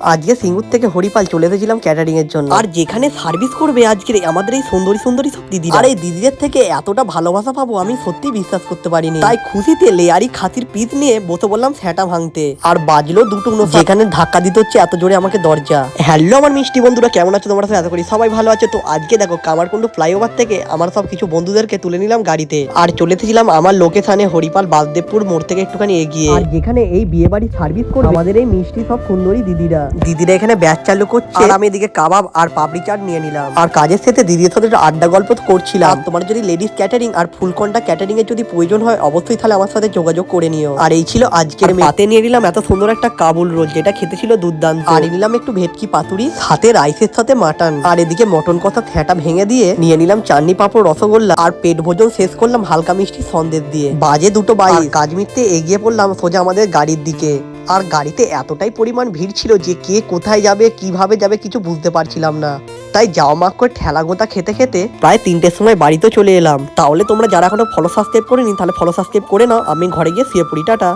আজকে সিঙ্গুর থেকে হরিপাল চলে এসেছিলাম ক্যাটারিং এর জন্য। আর যেখানে সার্ভিস করবে আজকে আমাদের এই সুন্দরী সুন্দরী সব দিদি আর এই দিদিদের থেকে এতটা ভালোবাসা পাবো আমি সত্যি বিশ্বাস করতে পারিনি। তাই খুশিতে লেয়ারি খাতির পিস নিয়ে বসে বললাম সেটা ভাঙতে। আর বাজলো দুটো যেখানে ধাক্কা দিতে হচ্ছে এত জোরে আমাকে দরজা। হ্যালো আমার মিষ্টি বন্ধুরা কেমন আছো তোমরা? আশা করি সবাই ভালো আছে। তো আজকে দেখো কামারকুন্ডু ফ্লাইওভার থেকে আমার সব কিছু বন্ধুদেরকে তুলে নিলাম গাড়িতে। আর চলে এসেছিলাম আমার লোকেশনে হরিপাল বাসদেবপুর মোড় থেকে একটুখানি এগিয়ে। আর যেখানে এই বিয়ে বাড়ি সার্ভিস করবে আমাদের এই মিষ্টি সব সুন্দরী দিদিরা। দিদিরা এখানে ব্যাচ চালু করছে। আর আমি এদিকে কাবাব আর পাপড়ি চাট নিয়ে নিলাম। আর কাজের সাথে দিদির সাথে একটু আড্ডা গল্প তো করছিলাম তোমার যদি লেডিস ক্যাটারিং আর ফুলকন্ডা ক্যাটারিং এর যদি প্রয়োজন হয় অবশ্যই তাহলে আমার সাথে যোগাযোগ করে নিও। আর এই ছিল আজকের। হাতে নিয়ে নিলাম এত সুন্দর একটা কাবুল রোল যেটা খেতে ছিল দুর্দান্ত। আর নিলাম একটু ভেটকি পাতুরি সাথে রাইসের সাথে মাটন। আর এদিকে মটন কষা ফ্যাটা ভেঙে দিয়ে নিয়ে নিলাম চাটনি পাঁপড় রসগোল্লা। আর পেট ভোজন শেষ করলাম হালকা মিষ্টি সন্দেশ দিয়ে। বাজে দুটো বাইক কাজ মিটতে এগিয়ে পড়লাম সোজা আমাদের গাড়ির দিকে। আর গাড়িতে এতটাই পরিমাণ ভিড় ছিল যে কে কোথায় যাবে, কীভাবে যাবে কিছু বুঝতে পারছিলাম না। তাই যাওয়া মাক করে ঠেলা গোতা খেতে খেতে প্রায় তিনটের সময় বাড়িতে চলে এলাম। তাহলে তোমরা যারা এখনও ফলো সাবস্ক্রাইব করেনি, তাহলে ফলো সাবস্ক্রাইব করে নাও। আমি ঘরে গিয়ে শুয়ে পড়ি, টাটা।